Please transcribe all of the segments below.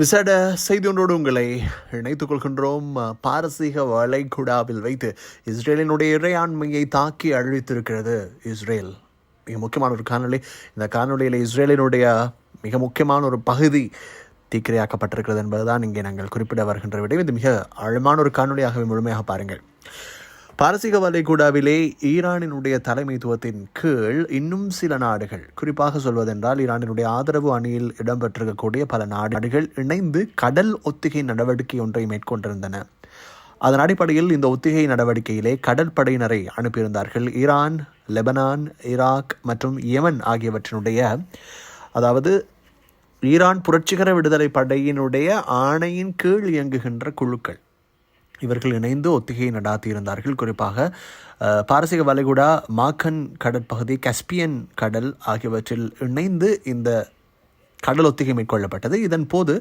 விசேட செய்தி ஒன்றோடு உங்களை இணைத்துக் கொள்கின்றோம். பாரசீக வளைகுடாவில் வைத்து இஸ்ரேலினுடைய இறையாண்மையை தாக்கி அழித்திருக்கிறது இஸ்ரேல். மிக முக்கியமான ஒரு காணொளி. இந்த காணொளியில் இஸ்ரேலினுடைய மிக முக்கியமான ஒரு பகுதி தீக்கிரையாக்கப்பட்டிருக்கிறது என்பதுதான் இங்கே நாங்கள் குறிப்பிட வருகின்ற விட இது மிக ஆழமான ஒரு காணொளியாகவே முழுமையாக பாருங்கள். பாரசீக வளைகுடாவிலே ஈரானினுடைய தலைமைத்துவத்தின் கீழ் இன்னும் சில நாடுகள் குறிப்பாக சொல்வதென்றால் ஈரானினுடைய ஆதரவு அணியில் இடம்பெற்றிருக்கக்கூடிய பல நாடுகள் இணைந்து கடல் ஒத்திகை நடவடிக்கை ஒன்றை மேற்கொண்டிருந்தன. அதன் அடிப்படையில் இந்த ஒத்திகை நடவடிக்கையிலே கடற்படையினரை அனுப்பியிருந்தார்கள். ஈரான் லெபனான் ஈராக் மற்றும் யமன் ஆகியவற்றினுடைய அதாவது ஈரான் புரட்சிகர விடுதலை படையினுடைய ஆணையின் கீழ் இயங்குகின்ற குழுக்கள். இவர்கள் இணைந்து ஒத்திகையை நடாத்தியிருந்தார்கள். குறிப்பாக பாரசீக வளைகுடா மாக்கன் கடற்பகுதி கஸ்பியன் கடல் ஆகியவற்றில் இணைந்து இந்த கடல் ஒத்திகை மேற்கொள்ளப்பட்டது. இதன் போது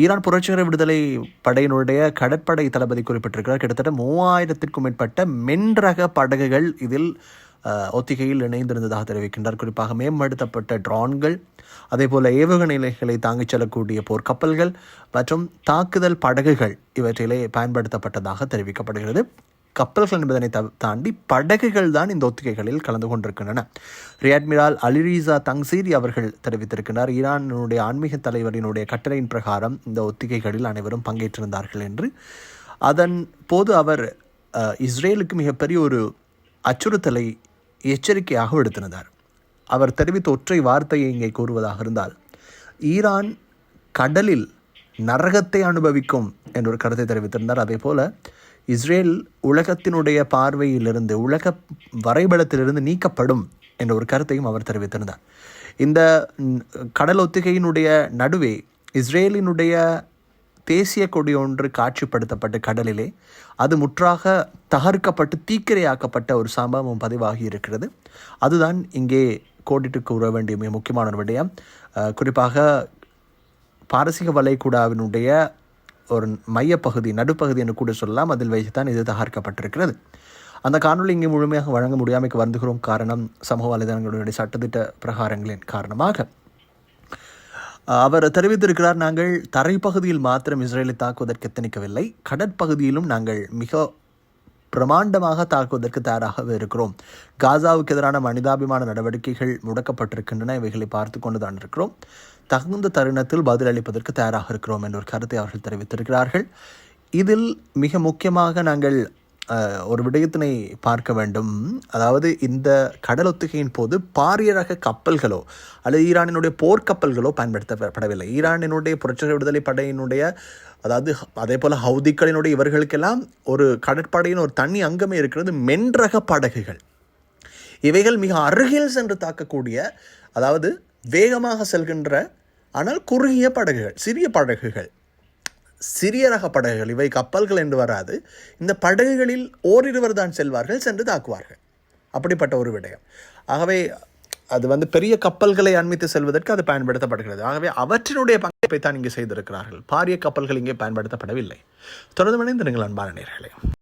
ஈரான் புரட்சிகர விடுதலை படையினுடைய கடற்படை தளபதி குறிப்பிட்டிருக்கிறார். கிட்டத்தட்ட மூவாயிரத்திற்கும் மேற்பட்ட மென்றக படகுகள் இதில் ஒத்திகையில் இணைந்திருந்ததாக தெரிவிக்கின்றார். குறிப்பாக மேம்படுத்தப்பட்ட ட்ரான்கள் அதே போல ஏவுகணைகளை தாங்கிச் செல்லக்கூடிய போர்க்கப்பல்கள் மற்றும் தாக்குதல் படகுகள் இவற்றிலே பயன்படுத்தப்பட்டதாக தெரிவிக்கப்படுகிறது. கப்பல்கள் என்பதனை தாண்டி படகுகள் தான் இந்த ஒத்திகைகளில் கலந்து கொண்டிருக்கின்றன. ரியாட்மிரால் அலிரீசா தங்சீரி அவர்கள் தெரிவித்திருக்கிறார் ஈரானுடைய ஆன்மீக தலைவரினுடைய கட்டளையின் பிரகாரம் இந்த ஒத்திகைகளில் அனைவரும் பங்கேற்றிருந்தார்கள் என்று. அதன் போது அவர் இஸ்ரேலுக்கு மிகப்பெரிய ஒரு அச்சுறுத்தலை எச்சரிக்கையாக விடுத்திருந்தார் அவர் தெரிவித்த ஒற்றை வார்த்தையை இங்கே கூறுவதாக இருந்தால் ஈரான் கடலில் நரகத்தை அனுபவிக்கும் என்ற ஒரு கருத்தை தெரிவித்திருந்தார். அதே போல இஸ்ரேல் உலகத்தினுடைய பார்வையிலிருந்து உலக வரைபடத்திலிருந்து நீக்கப்படும் என்ற ஒரு கருத்தையும் அவர் தெரிவித்திருந்தார். இந்த கடல் ஒத்திகையினுடைய நடுவே இஸ்ரேலினுடைய தேசிய கொடி ஒன்று காட்சிப்படுத்தப்பட்ட கடலிலே. அது முற்றாக தகர்க்கப்பட்டு தீக்கிரையாக்கப்பட்ட ஒரு சம்பவம் பதிவாகி இருக்கிறது. அதுதான் இங்கே கோடிட்டு கூற வேண்டிய மிக முக்கியமான ஒரு விடயம். குறிப்பாக பாரசீக வளைகுடாவினுடைய ஒரு மையப்பகுதி நடுப்பகுதி என்று கூட சொல்லலாம். அதில் வைத்து தான் இது தகர்க்கப்பட்டிருக்கிறது. அந்த காணொளி இங்கே முழுமையாக வழங்க முடியாமைக்கு வருந்துகிறோம். காரணம் சமூக வலைதளங்களுடைய சட்டத்திட்ட பிரகாரங்களின் காரணமாக. அவர் தெரிவித்திருக்கிறார் நாங்கள் தரைப்பகுதியில் மாத்திரம் இஸ்ரேலை தாக்குவதற்கு எத்தனிக்கவில்லை. கடற்பகுதியிலும் நாங்கள் மிக பிரமாண்டமாக தாக்குவதற்கு தயாராகவே இருக்கிறோம். காசாவுக்கு எதிரான மனிதாபிமான நடவடிக்கைகள் முடக்கப்பட்டிருக்கின்றன. இவைகளை பார்த்து கொண்டு தான் இருக்கிறோம். தகுந்த தருணத்தில் பதிலளிப்பதற்கு தயாராக இருக்கிறோம் என்ற ஒரு கருத்தை அவர்கள் தெரிவித்திருக்கிறார்கள். இதில் மிக முக்கியமாக நாங்கள் ஒரு விடயத்தினை பார்க்க வேண்டும். அதாவது இந்த கடல் ஒத்திகையின் போது பாரிய ரக கப்பல்களோ அல்லது ஈரானினுடைய போர்க்கப்பல்களோ பயன்படுத்தப்படவில்லை. ஈரானினுடைய புரட்சி விடுதலை படையினுடைய அதாவது அதே போல் ஹவுதிக்களினுடைய இவர்களுக்கெல்லாம் ஒரு கடற்படையின் ஒரு தனி அங்கமே இருக்கிறது மென்றக படகுகள். இவைகள் மிக அருகில் சென்று தாக்கக்கூடிய அதாவது வேகமாக செல்கின்ற ஆனால் குறுகிய படகுகள் சிறிய படகுகள். சிறிய ரக படகுகள் இவை கப்பல்கள் என்று வராது. இந்த படகுகளில் ஓரிருவர் தான் செல்வார்கள் சென்று தாக்குவார்கள். அப்படிப்பட்ட ஒரு விடயம். ஆகவே அது வந்து பெரிய கப்பல்களை அண்மித்து செல்வதற்கு அது பயன்படுத்தப்படுகிறது. ஆகவே அவற்றினுடைய பங்களிப்பை தான் இங்கே செய்திருக்கிறார்கள். பாரிய கப்பல்கள் இங்கே பயன்படுத்தப்படவில்லை. தொடர்ந்து இணைந்து நீங்கள் அன்பான நேர்களே.